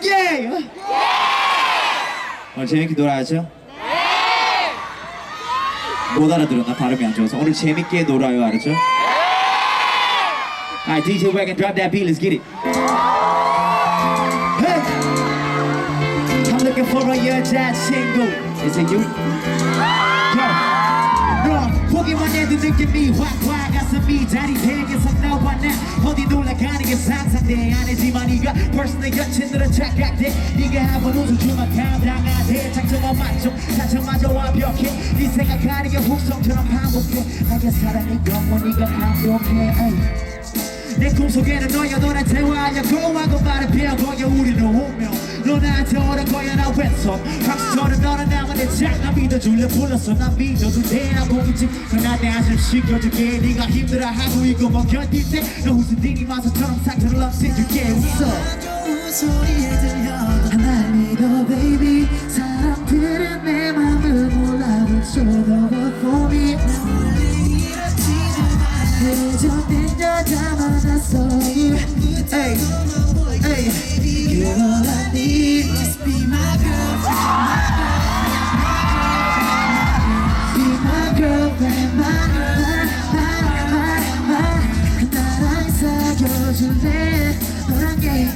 재밌게 오늘 재밌게 놀아야죠? 못 알아들었나 발음이 안 좋아서 오늘 재밌게 놀아요 알았죠? Alright DJ Wagon drop that beat let's get it Hey I'm looking for a 여자친구 Is it you? 보기만 해도 느낌이 확확 가슴이 자리대에서 나와 나 어디 놀러가는 게 상상돼. 아니지만 네가 벌써 내 여친들은 착각돼. 네가 한번 웃어주면 감당하대 장점만 만족 단점마저 완벽해. 네 생각하는 게 훅성처럼 반복돼. 나의 사랑이 영원히가 에이. 내 꿈속에는 너야 너랑 대화하려고 하고 말을 배워보여 우리는 운명 너 나한테 오는 거야 나 왼손. 박수처럼 너는 나만의 장난 믿어줄래? 불렀어. 난 믿어도 돼하고 있지 그나내 안심 시켜줄게. 네가 힘들어하고 이거 뭐 견딜 때너 웃은 디니 마사처럼 상처를 없애줄게. 웃어. 소리에 들려 날 믿어 baby. 사람들은 내 맘을 몰라붙여도 for me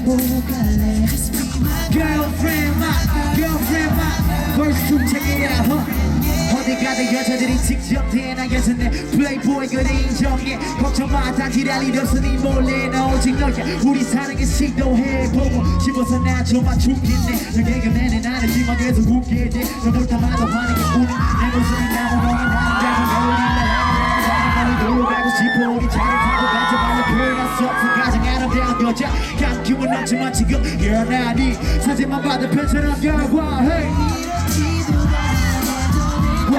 be my girlfriend my girlfriend my first two check it out huh? 어디 가든 여자들이 직접 대나겨서 내 플레이보이 그래 인정해. 걱정마 다 지랄 일 없으니 몰래 나 오직 너야 우리 게 시도해보고 싶어서 나 좀만 죽겠네. 너에게 견내는 아니지만 계속 웃게 돼너 볼 때마다 화내게 우는 내 모습이 나무 너의 나는 자꾸 어울린다 나는 놀러 가고 싶어. 우리 차를 타고 말로 표현할 수 없어. 가장 아름다운 여자. 감기은 없지만 지금 일어나니 사진만 봐도 편처럼 결과 hey. 와,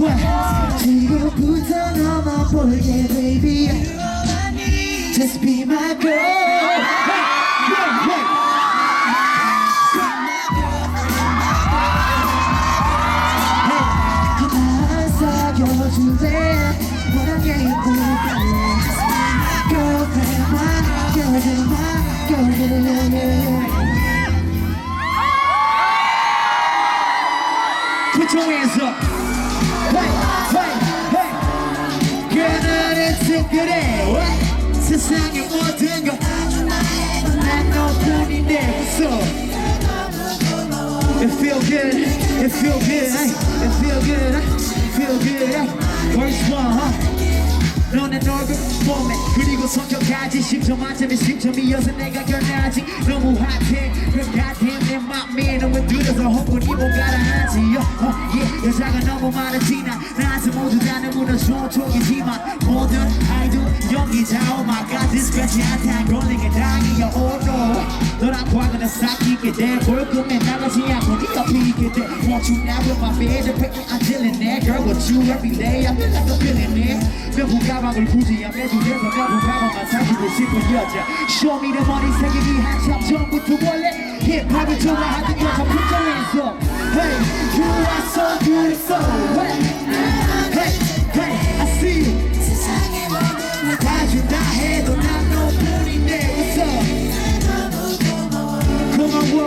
와. 지금부터 너만 볼게 baby. Just be my girl 그날의 특별해. 세상의 모든 것난 너뿐인데 웃어. It feel good, it feel good, it feel good, ay. feel good. First one, huh? 그리고 성격까지 10점 만점에 10점이어서 내가 결나지. 너무 핫해. 그럼 내 맘에 너무 들어서 혹은 이 뭔가를 하지 oh, oh, yeah. 여자가 너무 많았지 나. 나한테 모두 다 너무나 좋은 촉이지만 모든 아이돌 연기자 Oh my god this 않다 걸린 게 다행이야 oh no 너랑 과거는 삭히게 돼볼 꿈에 나가지 않고 네 옆에 있게 돼 Want you now with my bed pick I'm chillin' there Girl with you every day I feel like a billionaire 명품 가방을 굳이 안 매주면서 명품 가방만 사주고 싶은 여자 Show me the money 생기기 한참 전부터 원래 힙합을 좋아하던 여자 up Hey you are so beautiful Hey hey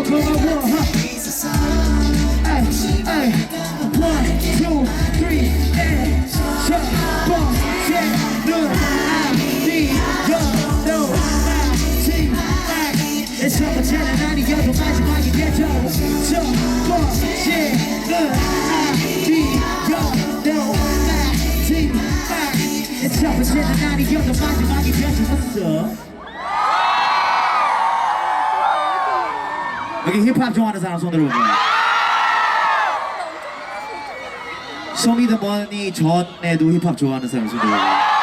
Come on walk come on walk huh? 있어서 Ay, ay, one, two, three, and 첫 번째 넌 아니여 너 마지막 첫 번째는 아니어도 마지막이 되죠 첫 번째 넌 아니여 너 마지막 첫 번째는 아니어도 마지막이 되죠 여기 힙합 좋아하는 사람 손 들어보세요 쇼미더머니 전에도 힙합 좋아하는 사람 손 들어보세요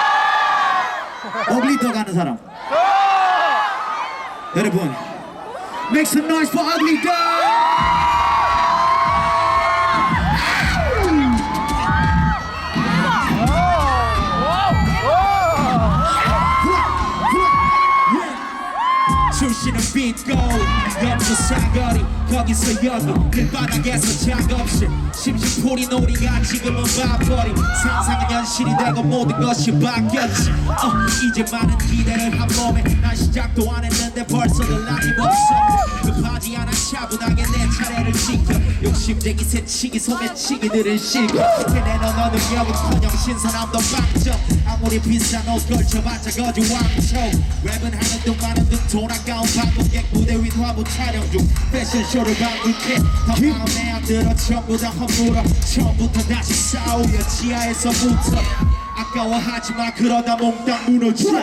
어글리 더 가는 사람. 여러분 Make some noise for ugly dog 빈고 옆서 사거리 거기서 여기 길바닥에서 작업실 심심풀이 놀이가 지금은 밥벌이. 상상은 현실이 되고 모든 것이 바뀌었지. 어, 이제 많은 기대를 한 몸에. 난 시작도 안 했는데 벌써들 아낌없어 쟁쟁이 새치기 소매치기들은 싫고 걔네는 어느 여부커녕 신선함도 빵점 아무리 비싼 옷 걸쳐봤자 거지 왕초 랩은 하는 둥 마는 둥돈 아까운 방문객 무대 위 화보 촬영 중. 패션쇼를 방불케 더 마음에 안 들어 전부 다 허물어. 처음부터 다시 싸우여 지하에서부터 아까워하지마 그러다 몽땅 무너져.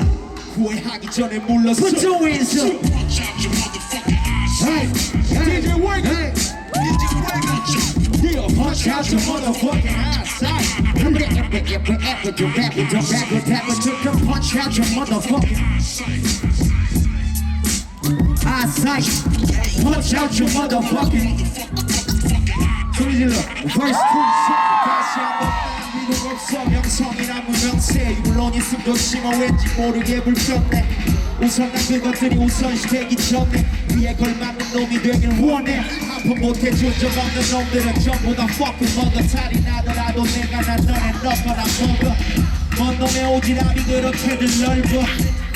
후회하기 전에 물러서. Put your hands up. Hey, hey, DJ Wake Hey. Out your motherfucking eyesight. Punch out your motherfucking eyesight. Punch out your motherfucking. 질러. First two. 다시 한번 미국 없어 명성이나 무명세 물론 있음도 심어 왠지 모르게 불편해 우선 난 그것들이 우선시 되기 전에 위에 걸맞는 놈이 되길 원해. 한푼 못해준 적 없는 놈들은 전부 다 fucking 먹어 탈이 나더라도 내가 난 너네 넣거나 먹어 먼 놈의 오지랖이 그렇게들 넓어.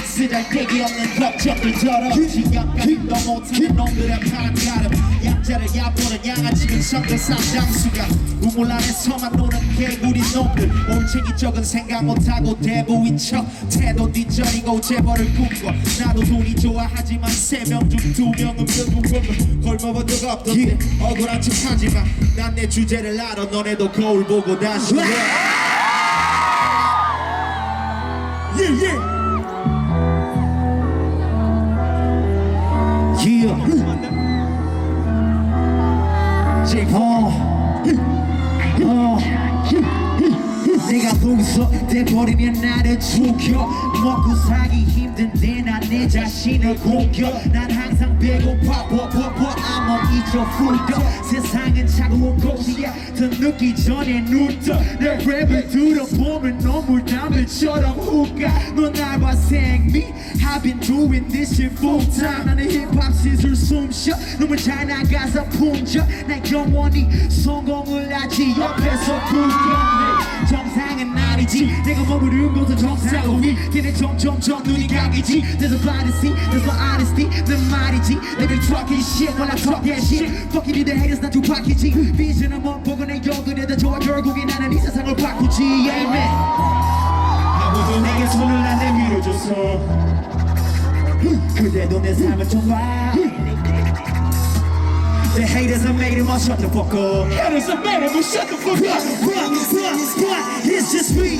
쓰잘데기 없는 걱정들 덜어 지각감도 못하는 놈들의 판가름 약자를 얕보는 양아치 근성들 쌈장수가 우물 안에서만 노는 개구리 놈들. 올챙이 적은 생각 못하고 대부인 척. 태도 뒤처리고 재벌을 꿈꿔 나도 돈이 좋아 하지만 세 명 중 두 명은 명분 걸머본 적 없던데. 억울한 척 하지마 난 내 주제를 알아. 너네도 거울 보고 다시 해 yeah, yeah. Yeah. 어. 어. 내가 봉서돼버리면 나를 죽여 먹고 살기 힘든데 난 내 자신을 공격 난 항상 배고파 버버버 I'm on eat your food up. 세상은 차가운 곳 늦기 전에 눈떠 내 랩을 들어보면 너무 담배처럼 후가 너날봐 생미 I've been doing this shit full time 나는 힙합 시술 숨쉬어 너무 잘 나가서 풍져 난 영원히 성공을 하지 옆에서 구경해 정상은 아니지 내가 머무른 곳은 정상 위 걔네 점점점 눈이 감기지 There's a privacy, there's no honesty 내 말이지 They be talking shit while I talk that shit Fucking you the haters 난 두바퀴지 비전은 못 욕을 해도 좋아 결국에 나는 이 세상을 바꾸지 Amen 아무도 내게 손을 안 내밀어줬어 그대도 내 삶을 좀봐 The haters are made him all shut the fuck up Haters are mad at me, shut the fuck up? It's just me,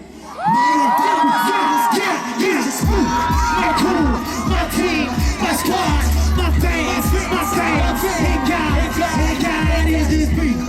My fans, my fans, ain't got, ain't got, ain't got, it is this beat.